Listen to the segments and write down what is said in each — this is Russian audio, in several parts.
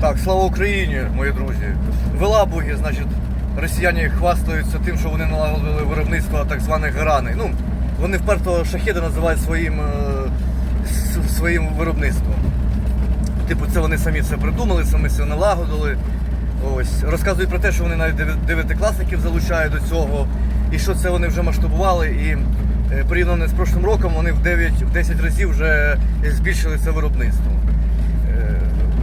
Так, слава Україні, мої друзі. В Елабугі, значить, росіяни хвастаються тим, що вони налагодили виробництво так званих граней. Ну, вони вперто шахеди називають своїм, е, своїм виробництвом. Типу, це вони самі це придумали, самі це налагодили. Ось. Розказують про те, що вони навіть дев'ятикласників залучають до цього, і що це вони вже масштабували. І е, порівняно з прошлим роком вони в 9-10 разів вже збільшили це виробництво.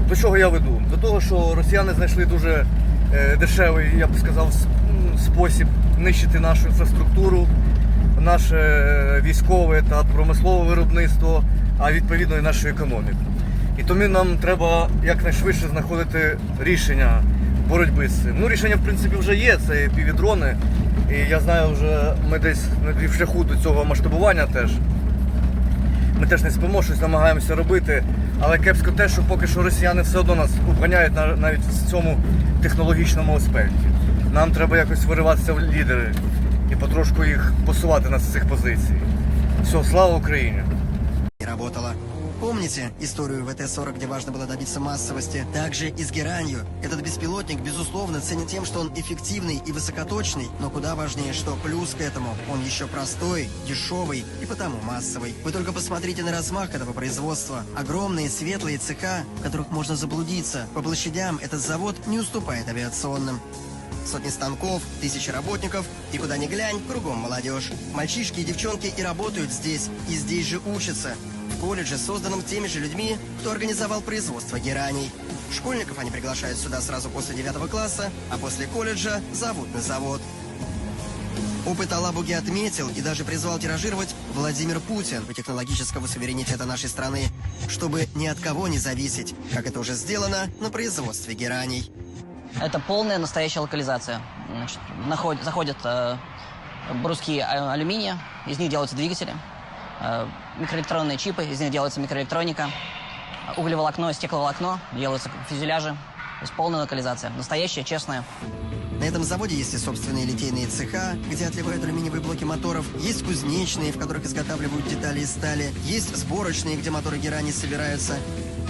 До чого я веду? До того, що росіяни знайшли дуже е, дешевий, я б сказав, спосіб нищити нашу інфраструктуру, наше е, військове та промислове виробництво, а відповідно і нашу економіку. І тому нам треба якнайшвидше знаходити рішення боротьби з цим. Ну, рішення, в принципі, вже є, це півдрони. І я знаю, вже ми десь на шляху до цього масштабування теж. Теж не спимо, щось намагаємося робити. Але кепсько те, що поки що росіяни все одно нас обганяють на- навіть в цьому технологічному аспекті. Нам треба якось вириватися в лідери і потрошку їх посувати нас з цих позицій. Все, слава Україні! не работала. Помните историю ВТ-40, где важно было добиться массовости? Также и с геранью. Этот беспилотник, безусловно, ценен тем, что он эффективный и высокоточный, но куда важнее, что плюс к этому он еще простой, дешевый и потому массовый. Вы только посмотрите на размах этого производства. Огромные светлые цеха, в которых можно заблудиться. По площадям этот завод не уступает авиационным. Сотни станков, тысячи работников, и куда ни глянь, кругом молодежь. Мальчишки и девчонки и работают здесь, и здесь же учатся. Колледже, созданном теми же людьми, кто организовал производство гераний. Школьников они приглашают сюда сразу после девятого класса, а после колледжа зовут на завод. Опыт Алабуги отметил и даже призвал тиражировать Владимир Путин по технологического суверенитета нашей страны, чтобы ни от кого не зависеть, как это уже сделано на производстве гераний. Это полная настоящая локализация. Значит, наход- заходят э, бруски алюминия, из них делаются двигатели, микроэлектронные чипы, из них делается микроэлектроника, углеволокно, стекловолокно, делаются фюзеляжи. То есть полная локализация. Настоящая, честная. На этом заводе есть и собственные литейные цеха, где отливают алюминиевые блоки моторов, есть кузнечные, в которых изготавливают детали из стали, есть сборочные, где моторы герани собираются.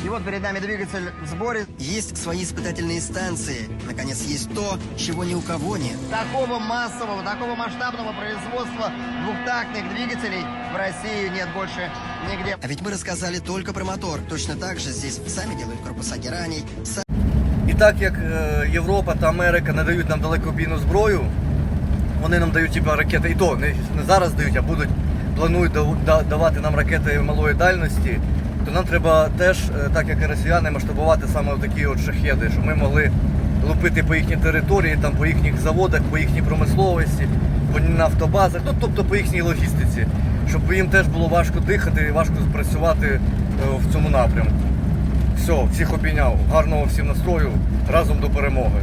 И вот перед нами двигатель в сборе. Есть свои испытательные станции. Наконец, есть то, чего ни у кого нет. Такого массового, такого масштабного производства двухтактных двигателей в России нет больше нигде. А ведь мы рассказали только про мотор. Точно так же здесь сами делают корпуса гераний, сами І так як е, Європа та Америка не дають нам далекобійну зброю, вони нам дають типу, ракети, і то не, не зараз дають, а будуть планують дав- да- давати нам ракети малої дальності, То нам треба теж, е, так як і росіяни, масштабувати саме такі от шахеди, щоб ми могли лупити по їхній території, там, по їхніх заводах, по їхній промисловості, по нафтобазах, ну тобто по їхній логістиці, щоб їм теж було важко дихати і важко працювати е, в цьому напрямку. Все, всіх обійняв. Гарного всім настрою. Разом до перемоги.